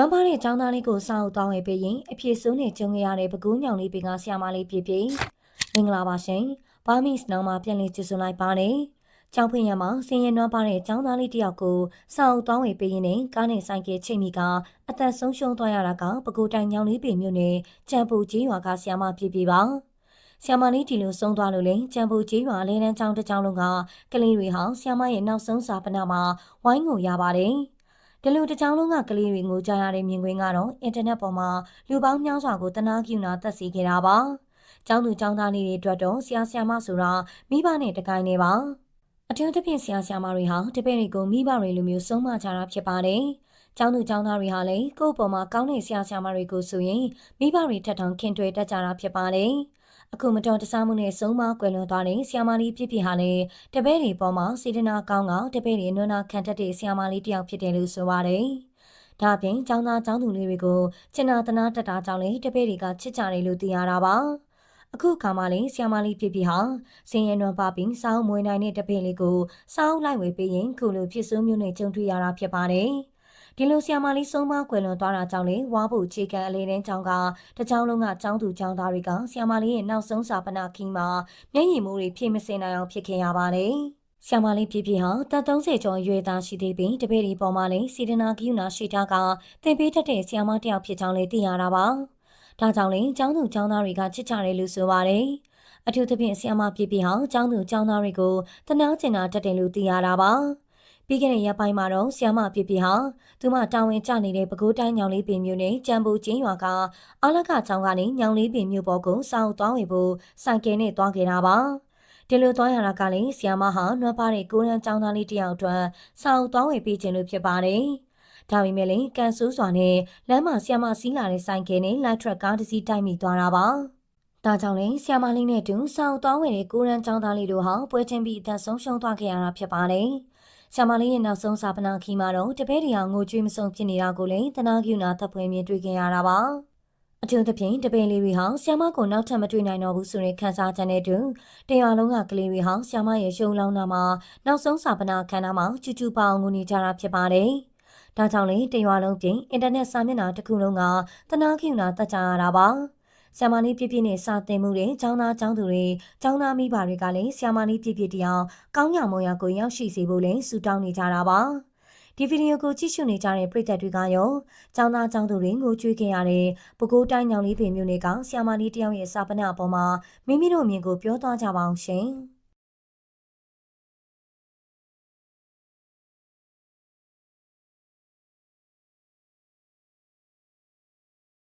နောက်ပါတဲ့ចောင်းသားလေးကိုစောက်သွားဝယ်ပေးရင်အဖြစ်ဆိုးနဲ့ကျုံရတဲ့ပကူးညောင်လေးပင်ကဆရာမလေးပြပြမင်္ဂလာပါရှင်ဘာမစ်နောင်မှာပြန်လည်ကြိုဆိုလိုက်ပါတယ်ကျောင်းဖွင့်ရမှာဆင်းရဲနွမ်းပါတဲ့ចောင်းသားလေးတယောက်ကိုစောက်သွားဝယ်ပေးရင်နဲ့ကားနဲ့ဆိုင်ကချိန်မိကအသက်ဆုံးရှုံးသွားရတာကပကူးတိုင်ညောင်လေးပင်မြို့နယ်ကြံပူကြီးရွာကဆရာမပြပြပါဆ iam မလေးဒီလိုဆုံးသွားလို့လေကြံပူကြီးရွာလဲတန်းချောင်းတစ်ချောင်းလုံးကကလေးတွေဟာဆ iam မရဲ့နောက်ဆုံးစာပနာမှာဝိုင်းငိုရပါတယ်။ ဒီလိုတစ်ချောင်းလုံးကကလေးတွေငိုကြရတဲ့မြင်ကွင်းကတော့အင်တာနက်ပေါ်မှာလူပေါင်းများစွာကိုတနာကျူနာတက်စီခဲ့တာပါ။ကျောင်းသူကျောင်းသားလေးတွေအတွက်တော့ဆရာဆရာမဆိုတာမိဘနဲ့တကိုင်းနေပါ။အထူးသဖြင့်ဆရာဆရာမတွေဟာတပည့်တွေကိုမိဘတွေလိုမျိုးဆုံးမကြတာဖြစ်ပါတယ်။ကျောင်းသူကျောင်းသားတွေဟာလည်းကိုယ့်ပေါ်မှာကောင်းတဲ့ဆရာဆရာမတွေကိုဆိုရင်မိဘတွေထက်တောင်ခင်တွယ်တတ်ကြတာဖြစ်ပါတယ်။ အခုမတော်တဆမှုနဲ့ဆုံးမကွယ်လွန်သွားတဲ့ဆီယာမာလီပြည့်ပြည့်ဟာလည်းတပည့်တွေပေါ်မှာစေတနာကောင်းကတပည့်တွေနွမ်းနာခံတတ်တဲ့ဆီယာမာလီတယောက်ဖြစ်တယ်လို့ဆိုပါတယ်။ဒါအပြင်ចောင်းသားចောင်းသူလေးတွေကိုချင်နာတနာတတာကြောင့်လည်းတပည့်တွေကချစ်ကြတယ်လို့သိရတာပါ။အခုခါမှလည်းဆီယာမာလီပြည့်ပြည့်ဟာစင်ရနွန်ပါပင်စောင်းမွေးနိုင်တဲ့တပည့်လေးကိုစောင်းလိုက်ဝေပေးရင်ခုလိုဖြစ်စိုးမျိုးနဲ့ကြုံတွေ့ရတာဖြစ်ပါတယ်။ ဒီလိုဆီယာမလေးဆုံးမကွယ်လွန်သွားတာကြောင့်လေဝါဖို့ခြေကန်အလေးနဲ့ကြောင်းကတကြောင်လုံးကကျောင်းသူကျောင်းသားတွေကဆီယာမလေးရဲ့နောက်ဆုံးစာပနာခင်းမှာမျက်ရည်မှုတွေဖြည့်မစင်နိုင်အောင်ဖြစ်ခဲ့ရပါတယ်။ဆီယာမလေးပြပြဟာတပ်30ကျော်ရွယ်သားရှိသေးပြီးတပည့်ဒီပေါ်မှာလည်းစီဒနာကယူနာရှိထားကတင်ပေးတတ်တဲ့ဆီယာမတယောက်ဖြစ်ကြောင်းလည်းသိရတာပါ။ဒါကြောင့်လေကျောင်းသူကျောင်းသားတွေကချစ်ကြတယ်လို့ဆိုပါတယ်။အထူးသဖြင့်ဆီယာမပြပြဟာကျောင်းသူကျောင်းသားတွေကိုတနာကျင်တာတက်တယ်လို့သိရတာပါ။ ပြီးခဲ့တဲ့ရက်ပိုင်းမှာတော့ဆီယမပြပြဟာသူမတာဝန်ကျနေတဲ့ပဲခူးတိုင်းညောင်လေးပင်မြို့နယ်ကြံပူကျင်းရွာကအာလကချောင်းကနေညောင်လေးပင်မြို့ပေါ်ကိုစောင့်သွားဝေဖို့စိုက်ကယ်နဲ့သွားခဲ့တာပါဒီလိုသွားရတာကလည်းဆီယမဟာနှွမ်းပါတဲ့ကိုရန်ចောင်းသားလေးတယောက်အတွက်စောင့်သွားဝေပေးခြင်းလို့ဖြစ်ပါတယ်ဒါပေမဲ့လည်းကန်ဆိုးစွာနဲ့လမ်းမှာဆီယမစီးလာတဲ့ဆိုင်ကယ်နဲ့လိုက်ထရက်ကားတစ်စီးတိုက်မိသွားတာပါဒါကြောင့်လည်းဆီယမလေးနဲ့တူစောင့်သွားဝင်တဲ့ကိုရန်ចောင်းသားလေးတို့ဟာပွဲချင်းပြီးအသက်ဆုံးရှုံးသွားခဲ့ရတာဖြစ်ပါတယ်။ ဆရာမလေးရဲ့နောက်ဆုံးစာပနာခီမှာတော့တပည့်တရားငိုကြွေးမဆုံးဖြစ်နေတာကိုလည်းတနာကျူနာတပ်ဖွဲ့မြင်တွေ့ခဲ့ရတာပါအထူးသဖြင့်တပည့်လေးတွေဟာဆ iam မကိုနောက်ထပ်မတွေ့နိုင်တော့ဘူးဆိုရင်ခန်းစားချက်နဲ့တူတရွာလုံးကကလေးတွေဟာဆ iam မရဲ့ရှုံလောင်းနာမှာနောက်ဆုံးစာပနာခန်းနာမှာချူချူပအောင်ငိုနေကြတာဖြစ်ပါတယ်။ဒါကြောင့်လေတရွာလုံးပြင်အင်တာနက်စာမျက်နှာတစ်ခုလုံးကတနာကျူနာတက်ကြရတာပါ။ ဆ iam မနီးပြည့်ပြည့်နဲ့စာသင်မှုတဲ့ကျောင်းသားကျောင်းသူတွေကျောင်းသားမိဘတွေကလည်းဆ iam မနီးပြည့်ပြည့်တရားကောင်းရမောရကိုရောက်ရှိစေဖို့လည်းဆုတောင်းနေကြတာပါဒီဗီဒီယိုကိုကြည့်ရှုနေကြတဲ့ပရိသတ်တွေကရောကျောင်းသားကျောင်းသူတွေကိုကြွေးခင်ရတဲ့ပဲခူးတိုင်းညောင်လေးပင်မြို့နယ်ကဆ iam မနီးတယောက်ရဲ့စာပနာအပေါ်မှာမိမိတို့အမြင်ကိုပြောသွားကြပါအောင်ရှင်။